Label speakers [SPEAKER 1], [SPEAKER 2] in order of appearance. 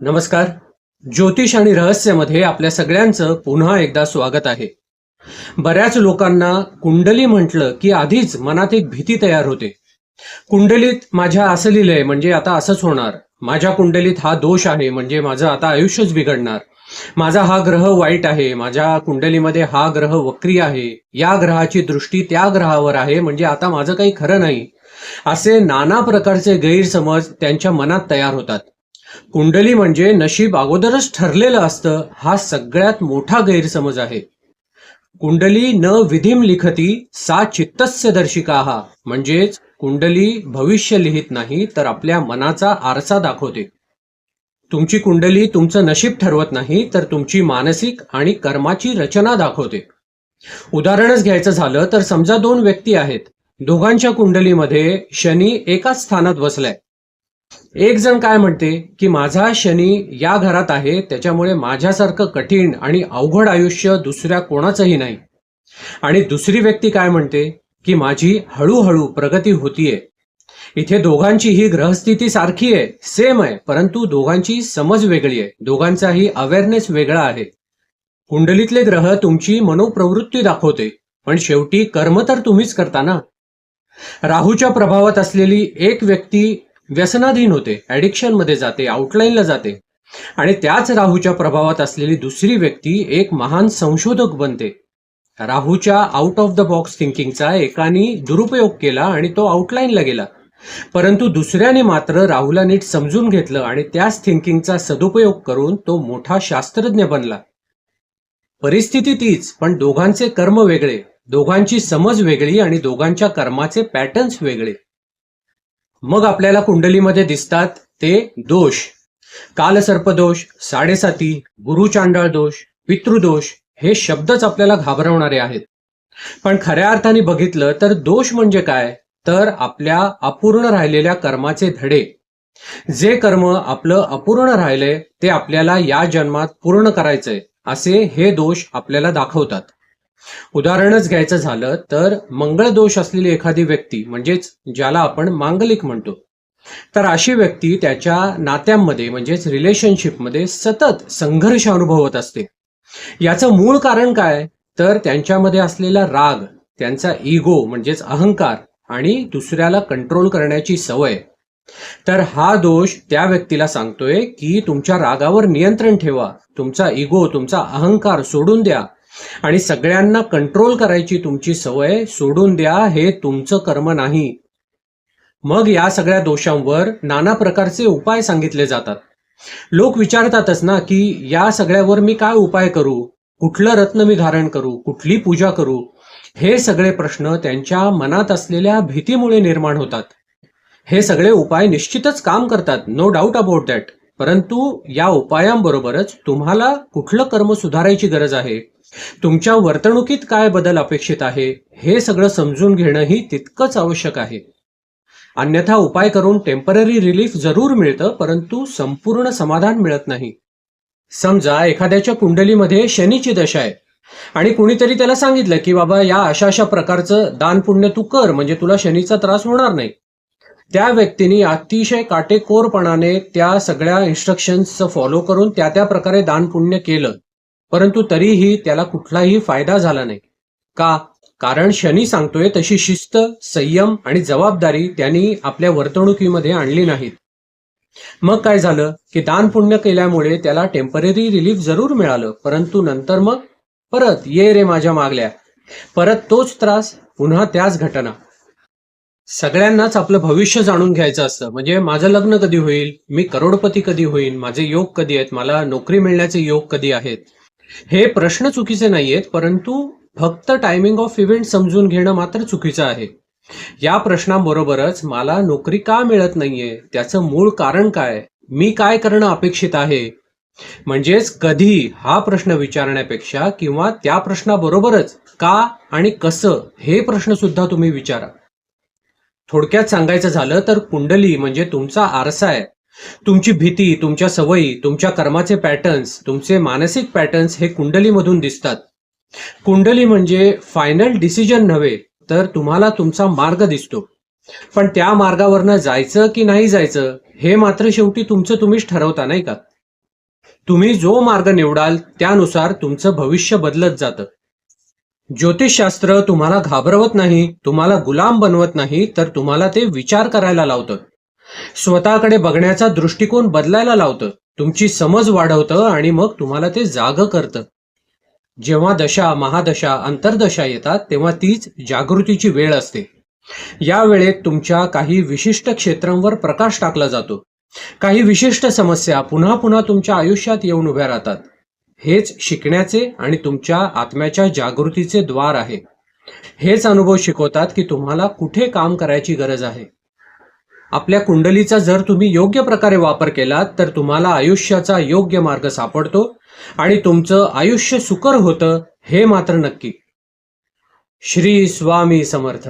[SPEAKER 1] नमस्कार. ज्योतिष आणि रहस्यमध्ये आपल्या सगळ्यांचं पुन्हा एकदा स्वागत आहे. बऱ्याच लोकांना कुंडली म्हटलं की आधीच मनात एक भीती तयार होते. कुंडलीत माझ्या असं लिहिलंय म्हणजे आता असंच होणार. माझ्या कुंडलीत हा दोष आहे म्हणजे माझं आता आयुष्यच बिघडणार. माझा हा ग्रह वाईट आहे माझ्या कुंडलीमध्ये हा ग्रह वक्री आहे. या ग्रहाची दृष्टी त्या ग्रहावर आहे म्हणजे आता माझं काही खरं नाही. असे नाना प्रकारचे गैरसमज त्यांच्या मनात तयार होतात. कुंडली म्हणजे नशीब अगोदरच ठरलेलं असतं हा सगळ्यात मोठा गैरसमज आहे. कुंडली न विधीम लिखती सा चित्तस्य दर्शिका. हा म्हणजेच कुंडली भविष्य लिहित नाही तर आपल्या मनाचा आरसा दाखवते. तुमची कुंडली तुमचं नशीब ठरवत नाही तर तुमची मानसिक आणि कर्माची रचना दाखवते. उदाहरणच घ्यायचं झालं तर समजा दोन व्यक्ती आहेत. दोघांच्या कुंडलीमध्ये शनी एकाच स्थानात बसलाय. एक जण काय म्हणते की माझा शनी या घरात आहे त्याच्यामुळे माझ्यासारखं कठीण आणि अवघड आयुष्य दुसऱ्या कोणाचंही नाही. आणि दुसरी व्यक्ती काय म्हणते की माझी हळूहळू प्रगती होतीये. इथे दोघांची ही ग्रहस्थिती सारखी आहे सेम आहे परंतु दोघांची समज वेगळी आहे. दोघांचाही अवेअरनेस वेगळा आहे. कुंडलीतले ग्रह तुमची मनोप्रवृत्ती दाखवते पण शेवटी कर्म तर तुम्हीच करता ना? राहूच्या प्रभावात असलेली एक व्यक्ती व्यसनाधीन होते ॲडिक्शनमध्ये जाते आउटलाईनला जाते. आणि त्याच राहूच्या प्रभावात असलेली दुसरी व्यक्ती एक महान संशोधक बनते. राहूच्या आउट ऑफ द बॉक्स थिंकिंगचा एकाने दुरुपयोग केला आणि तो आउटलाईनला गेला. परंतु दुसऱ्याने मात्र राहूला नीट समजून घेतलं आणि त्याच थिंकिंगचा सदुपयोग करून तो मोठा शास्त्रज्ञ बनला. परिस्थिती तीच पण दोघांचे कर्म वेगळे. दोघांची समज वेगळी आणि दोघांच्या कर्माचे पॅटर्न्स वेगळे. मग आपल्याला कुंडलीमध्ये दिसतात ते दोष. कालसर्पदोष साडेसाती गुरुचांडाळ दोष पितृदोष हे शब्दच आपल्याला घाबरवणारे आहेत. पण खऱ्या अर्थाने बघितलं तर दोष म्हणजे काय? तर आपल्या अपूर्ण राहिलेल्या कर्माचे धडे. जे कर्म आपलं अपूर्ण राहिले ते आपल्याला या जन्मात पूर्ण करायचंय असे हे दोष आपल्याला दाखवतात. उदाहरणच घ्यायचं झालं तर मंगळ दोष असलेली एखादी व्यक्ती म्हणजेच ज्याला आपण मांगलिक म्हणतो तर अशी व्यक्ती त्याच्या नात्यांमध्ये म्हणजेच रिलेशनशिपमध्ये सतत संघर्ष अनुभवत असते. याचं मूळ कारण काय? तर त्यांच्यामध्ये असलेला राग त्यांचा इगो म्हणजेच अहंकार आणि दुसऱ्याला कंट्रोल करण्याची सवय. तर हा दोष त्या व्यक्तीला सांगतोय की तुमच्या रागावर नियंत्रण ठेवा तुमचा इगो तुमचा अहंकार सोडून द्या आणि सगळ्यांना कंट्रोल करायची तुमची सवय सोडून द्या हे तुमचं कर्म नाही. मग या सगळ्या दोषांवर नाना प्रकारचे उपाय सांगितले जातात. लोक विचारतातच ना की या सगळ्यावर मी काय उपाय करू? कुठलं रत्न मी धारण करू? कुठली पूजा करू? हे सगळे प्रश्न त्यांच्या मनात असलेल्या भीतीमुळे निर्माण होतात. हे सगळे उपाय निश्चितच काम करतात नो डाऊट अबाउट दॅट परंतु या उपायांबरोबरच तुम्हाला कुठलं कर्म सुधारायची गरज आहे? तुमच्या वर्तणुकीत काय बदल अपेक्षित आहे हे सगळं समजून घेणंही तितकंच आवश्यक आहे. अन्यथा उपाय करून टेंपररी रिलीफ जरूर मिळतं परंतु संपूर्ण समाधान मिळत नाही. समजा एखाद्याच्या कुंडलीमध्ये शनीची दशा आहे आणि कुणीतरी त्याला सांगितलं की बाबा या अशा अशा प्रकारचं दान पुण्य तू कर म्हणजे तुला शनीचा त्रास होणार नाही. त्या व्यक्तीने अतिशय काटेकोरपणाने त्या सगळ्या इन्स्ट्रक्शन्सचं फॉलो करून त्या त्या प्रकारे दान पुण्य केलं. परंतु तरीही त्याला कुठलाही फायदा झाला नाही. का? कारण शनी सांगतोय तशी शिस्त संयम आणि जबाबदारी त्यांनी आपल्या वर्तणुकीमध्ये आणली नाहीत. मग काय झालं? की दान पुण्य केल्यामुळे त्याला टेंपररी रिलीफ जरूर मिळालं. परंतु नंतर मग? परत ये रे माझ्या मागल्या. परत तोच त्रास पुन्हा त्याच घटना. सगळ्यांनाच आपलं भविष्य जाणून घ्यायचं असतं. म्हणजे माझं लग्न कधी होईल? मी करोडपती कधी होईल माझे योग कधी आहेत? मला नोकरी मिळण्याचे योग कधी आहेत? हे प्रश्न चुकीचे नाहीयेत परंतु फक्त टायमिंग ऑफ इव्हेंट समजून घेणं मात्र चुकीचं आहे. या प्रश्नाबरोबरच मला नोकरी का मिळत नाहीये? त्याचं मूळ कारण काय? मी काय करणं अपेक्षित आहे? म्हणजेच कधी हा प्रश्न विचारण्यापेक्षा किंवा त्या प्रश्नाबरोबरच का आणि कसं हे प्रश्न सुद्धा तुम्ही विचारा. थोडक्यात सांगायचं झालं तर कुंडली म्हणजे तुमचा आरसा आहे. तुमची भीती तुमच्या सवयी तुमच्या कर्माचे पॅटर्न्स तुमचे मानसिक पॅटर्न्स हे कुंडलीमधून दिसतात. कुंडली म्हणजे फायनल डिसिजन नव्हे तर तुम्हाला तुमचा मार्ग दिसतो. पण त्या मार्गावरनं जायचं की नाही जायचं हे मात्र शेवटी तुमचं तुम्हीच ठरवता नाही का? तुम्ही जो मार्ग निवडाल त्यानुसार तुमचं भविष्य बदलत जातं. ज्योतिषशास्त्र तुम्हाला घाबरवत नाही तुम्हाला गुलाम बनवत नाही तर तुम्हाला ते विचार करायला लावतं. स्वतःकडे बघण्याचा दृष्टिकोन बदलायला लावतं. तुमची समज वाढवतं आणि मग तुम्हाला ते जाग करतं. जेव्हा दशा महादशा अंतर्दशा येतात तेव्हा तीच जागृतीची वेळ असते. या वेळेत तुमच्या काही विशिष्ट क्षेत्रांवर प्रकाश टाकला जातो. काही विशिष्ट समस्या पुन्हा पुन्हा तुमच्या आयुष्यात येऊन उभ्या राहतात. हेच शिकण्याचे आणि तुमच्या आत्म्याच्या जागृतीचे द्वार आहे. हेच अनुभव शिकवतात की तुम्हाला कुठे काम करायची गरज आहे. आपल्या कुंडलीचा जर तुम्ही योग्य प्रकारे वापर केलात तर तुम्हाला आयुष्याचा योग्य मार्ग सापडतो आणि तुमचं आयुष्य सुकर होतं हे मात्र नक्की. श्री स्वामी समर्थ.